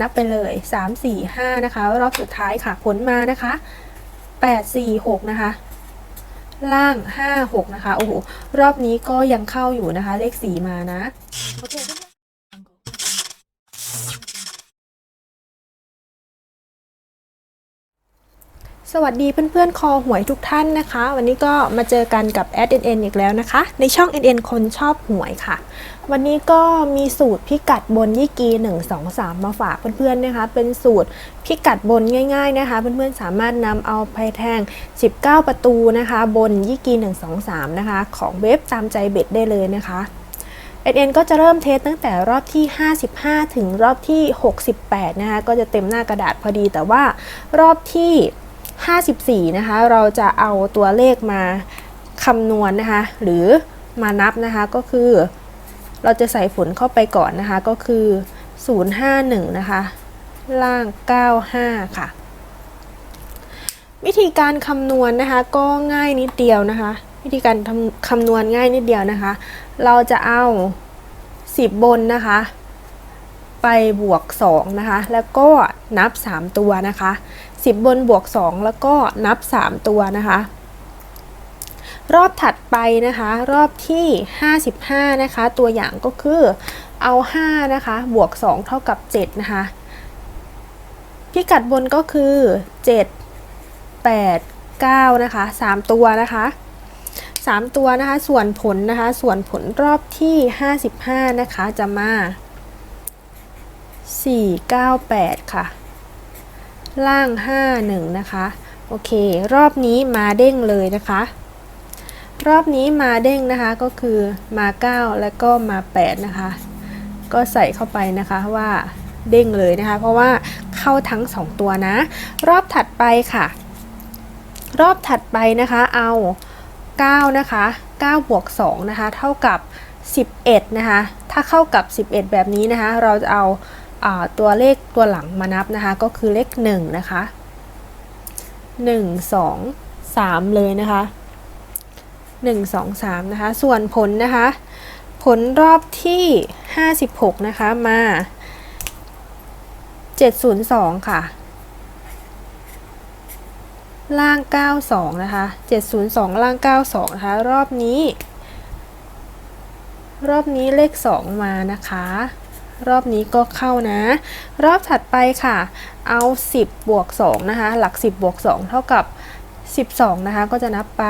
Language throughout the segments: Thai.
นับไปเลย 3 4 5 นะคะ รอบสุดท้ายค่ะ ผลมานะคะ 8 4 6 นะคะ ล่าง 5 6 นะคะ โอ้โห รอบนี้ก็ยังเข้าอยู่นะคะ เลข 4 มานะ โอเคเพื่อนๆ สวัสดีเพื่อนๆ คอหวยทุกท่านนะคะ วันนี้ก็มาเจอกันกับแอด NN อีกแล้วนะคะ ในช่อง NN คนชอบหวยค่ะ วันนี้ก็มีสูตรพิกัดบนยี่กี 1 2 3 มาฝากเพื่อนๆนะคะ เป็นสูตรพิกัดบนง่าย ๆนะคะ เพื่อนๆสามารถนำเอาไปแทง 19 ประตูนะคะ บนยี่กี 1 2 3 นะคะ ของเว็บตามใจเบ็ดได้เลยนะคะ NN ก็จะเริ่มเทสตั้งแต่รอบที่ 55 ถึงรอบที่ 68 นะคะ ก็จะเต็มหน้ากระดาษพอดีแต่ว่ารอบที่ 54 นะคะ เราจะเอาตัวเลขมาคำนวณนะคะ หรือมานับนะคะก็คือ เราจะใส่ฝนเข้าไปก่อนนะคะ ก็คือ 051 นะคะ ล่าง 95 ค่ะ วิธีการคำนวณนะคะ ก็ง่ายนิดเดียวนะคะ วิธีการคำนวณง่ายนิดเดียวนะคะ เราจะเอา 10 บนนะคะไปบวก 2 นะคะ แล้วก็นับ 3 ตัวนะคะ 10 บนบวก 2 แล้วก็นับ 3 ตัวนะคะ รอบถัดไปนะคะ รอบที่ 55 นะคะ ตัวอย่างก็คือเอา 5 นะคะ บวก 2 เท่ากับ 7 นะคะ พิกัดบนก็คือ 7 8 9 นะคะ 3 ตัวนะคะ3 ตัวนะคะ ส่วนผลนะคะ ส่วนผลรอบที่ 55 นะคะ จะมา 498 ค่ะ ล่าง 51 นะคะ โอเค รอบนี้มาเด้งเลยนะคะ รอบนี้มาเด้งนะคะก็คือมา 9 แล้วก็มา 8 นะคะ ก็ใส่เข้าไปนะคะว่าเด้งเลยนะคะ เพราะว่าเข้าทั้ง 2 ตัวนะ รอบถัดไปค่ะ รอบถัดไปนะคะเอา9นะคะ9บวก2นะคะ เท่ากับ 11 นะคะ ถ้าเข้ากับ 11 แบบนี้นะคะ เราจะเอาอา ตัวเลขตัวหลังมานับนะคะ ก็คือเลข1นะคะ1 2 3 เลยนะคะ 1 2 3 นะคะ ส่วนผลนะคะ ผลรอบที่ 56 นะคะมา 702 ค่ะ ล่าง 92 นะคะ 702 ล่าง 92 นะคะ รอบนี้ รอบนี้เลข 2 มานะคะ รอบนี้ก็เข้านะ รอบถัดไปค่ะ เอา 10 บวก 2 นะคะ หลัก 10 บวก 2 เท่ากับ 12 นะคะ ก็จะนับไป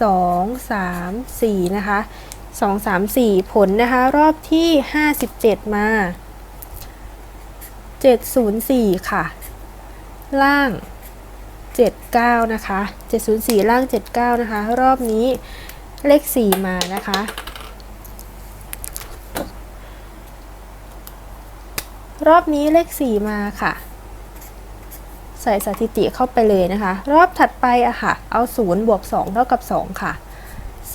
2 3 4 นะคะ 2 3 4 ผลนะคะ รอบที่ 57 มา 704 ค่ะ ล่าง 79 นะคะ 704 ล่าง 79 นะคะ รอบนี้เลข 4 มานะคะ รอบนี้เลข 4 มาค่ะ ใส่สถิติเข้าไปเลยนะคะ รอบถัดไปอะค่ะ เอา 0 บวก 2 เท่ากับ 2 ค่ะ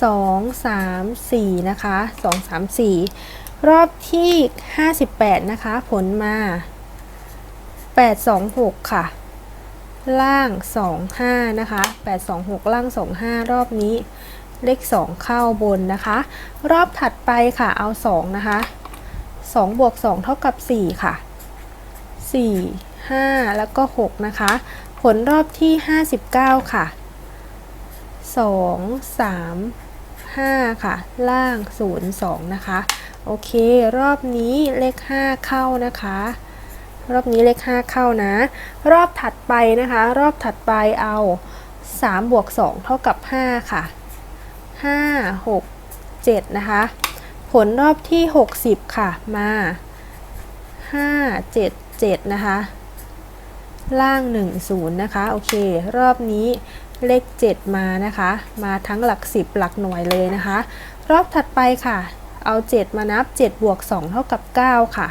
2 3 4 นะคะ 2 3 4 รอบที่ 58 นะคะ ผลมา 8 2 6 ค่ะ ล่าง 2 5 นะคะ 8 2 6 ล่าง 2 5 รอบนี้เลข 2 เข้าบนนะคะ รอบถัดไปค่ะเอา 2 นะคะ 2บวก2เท่ากับ 4 ค่ะ 4 5 แล้วก็ 6 นะคะ ผลรอบที่ 59 ค่ะ 2 3 5 ค่ะ ล่าง 0 2 นะคะ โอเค รอบนี้เลข 5 เข้านะคะ รอบนี้เลข 5 เข้านะ รอบถัดไปนะคะ รอบถัดไปเอา3บวก2เท่ากับ 5 ค่ะ 5 6 7 นะคะ ผลรอบที่ 60 ค่ะ มา 5 7 7 นะคะ ล่าง 1 0 นะคะ โอเค รอบนี้เลข 7 มานะคะ มาทั้งหลัก 10 หลักหน่วยเลยนะคะ รอบถัดไปค่ะ เอา 7 มานับ 7 บวก 2 เท่ากับ 9 ค่ะ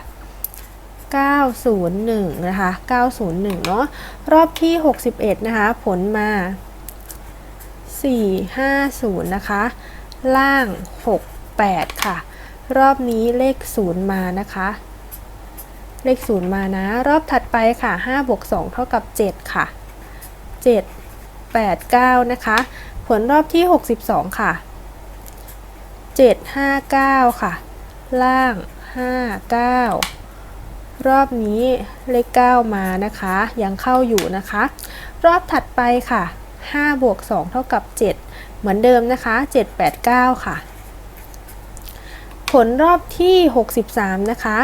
901 นะคะ 901 เนาะ รอบที่ 61 นะคะ ผลมา 450 นะคะ ล่าง 68 ค่ะ รอบนี้เลข 0 มานะคะ เลข 0 มานะ รอบถัดไปค่ะ5บวก2เท่ากับ 7 ค่ะ 7 8 9 นะคะ ผลรอบที่ 62 ค่ะ 7 5 9 ค่ะ ล่าง 5 9รอบนี้เลข 9 มานะคะ ยังเข้าอยู่นะคะ รอบถัดไปค่ะ5บวก2เท่ากับ 7 เหมือนเดิมนะคะ 7 8 9 ค่ะ ผลรอบที่ 63 นะคะ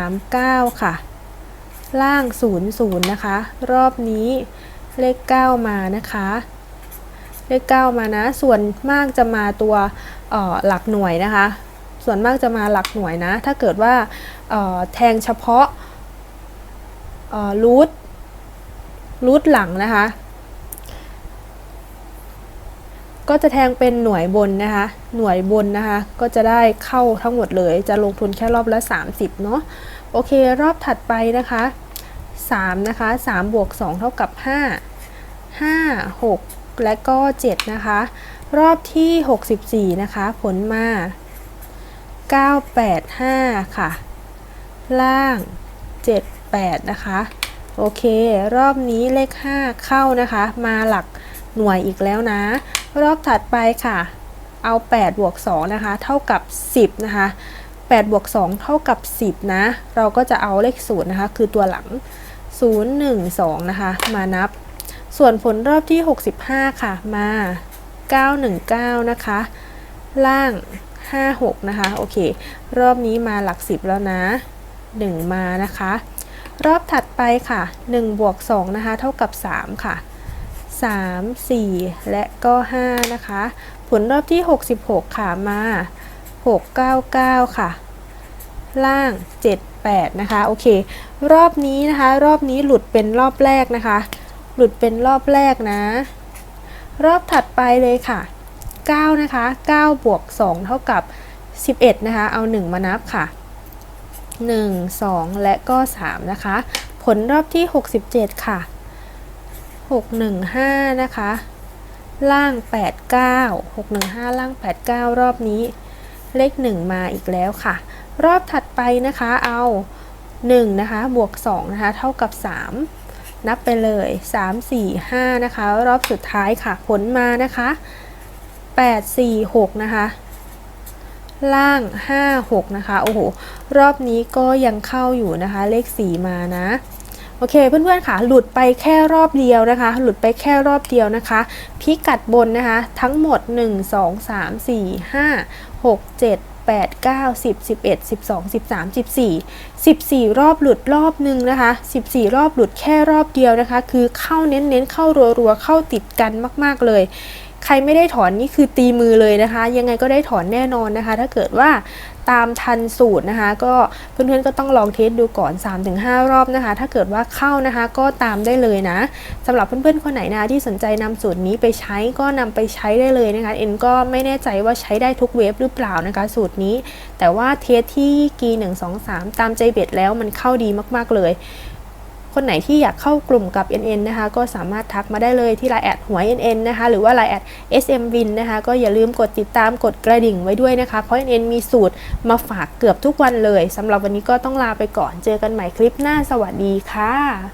139 ค่ะ ล่าง 00 นะคะ รอบนี้เลข 9 มานะคะ เลข 9 มานะ ส่วนมากจะมาตัวออหลักหน่วยนะคะ ส่วนมากจะมาหลักหน่วยนะ ถ้าเกิดว่าออแทงเฉพาะรูทรูทหลังนะคะ ก็จะแทงเป็นหน่วยบนนะคะ หน่วยบนนะคะ ก็จะได้เข้าทั้งหมดเลย จะลงทุนแค่รอบละ 30 เนาะ โอเค รอบถัดไปนะคะ 3 นะคะ 3 บวก 2 เท่ากับ 5 5 6 และก็ 7 นะคะ รอบที่ 64 นะคะ ผลมา 985 ค่ะ ล่าง 78 นะคะ โอเค รอบนี้เลข 5 เข้านะคะ มาหลักหน่วยอีกแล้วนะ รอบถัดไปค่ะ เอา8บวก2นะคะ เท่ากับ 10 นะคะ8บวก2เท่ากับ 10 นะ เราก็จะเอาเลข0นะคะ คือตัวหลัง 0 1 2 นะคะ มานับ ส่วนผลรอบที่ 65 ค่ะ มา 919 นะคะ ล่าง 56 นะคะ โอเค รอบนี้มาหลัก 10 แล้วนะ 1 มานะคะ รอบถัดไปค่ะ 1 บวก 2 นะคะ เท่ากับ 3 ค่ะ 3 4 และก็ 5 นะคะ ผลรอบที่ 66 ค่ะมา 699 ค่ะ ล่าง 78 นะคะ โอเค รอบนี้นะคะ รอบนี้หลุดเป็นรอบแรกนะคะ หลุดเป็นรอบแรกนะ รอบถัดไปเลยค่ะ 9 นะคะ 9 บวก 2 เท่ากับ 11 นะคะ เอา 1 มานับค่ะ 1 2 และก็ 3 นะคะ ผลรอบที่ 67 ค่ะ 615 นะคะ ล่าง 89 615 ล่าง 89 รอบนี้ เลข 1 มาอีกแล้วค่ะ รอบถัดไปนะคะ เอา 1 นะคะ บวก 2 นะคะ เท่ากับ 3 นับไปเลย 3 4 5 นะคะ รอบสุดท้ายค่ะ ผลมานะคะ 8 4 6 นะคะล่าง 5 6 นะคะ โอ้โห รอบนี้ก็ยังเข้าอยู่นะคะ เลข 4 มานะ โอเคเพื่อนๆค่ะ หลุดไปแค่รอบเดียวนะคะ หลุดไปแค่รอบเดียวนะคะ พิกัดบนนะคะ ทั้งหมด 1 2 3 4 5 6 7 8 9 10 11 12 13 14 14 รอบหลุดรอบหนึ่งนะคะ 14 รอบหลุดแค่รอบเดียวนะคะ คือเข้าเน้นๆ เข้ารัวๆ เข้าติดกันมากๆเลย ใครไม่ได้ถอนนี่คือตีมือเลยนะคะ ยังไงก็ได้ถอนแน่นอนนะคะ ถ้าเกิดว่าตามทันสูตรนะคะ ก็เพื่อนๆก็ต้องลองเทสดูก่อน 3-5 รอบนะคะ ถ้าเกิดว่าเข้านะคะก็ตามได้เลยนะสำหรับเพื่อนๆคนไหนนะที่สนใจนำสูตรนี้ไปใช้ก็นำไปใช้ได้เลยนะคะเอ็นก็ไม่แน่ใจว่าใช้ได้ทุกเวฟหรือเปล่านะคะ สูตรนี้ แต่ว่าเทสที่กี1 2 3 ตามใจเบ็ดแล้วมันเข้าดีมากๆเลย คนไหนที่อยากเข้ากลุ่มกับ NN นะคะ ก็สามารถทักมาได้เลยที่ไลน์แอดหัว NN นะคะ หรือว่าไลน์แอด SMWin นะคะ ก็อย่าลืมกดติดตามกดกระดิ่งไว้ด้วยนะคะ เพราะ NN มีสูตรมาฝากเกือบทุกวันเลยสำหรับวันนี้ก็ต้องลาไปก่อน เจอกันใหม่คลิปหน้า สวัสดีค่ะ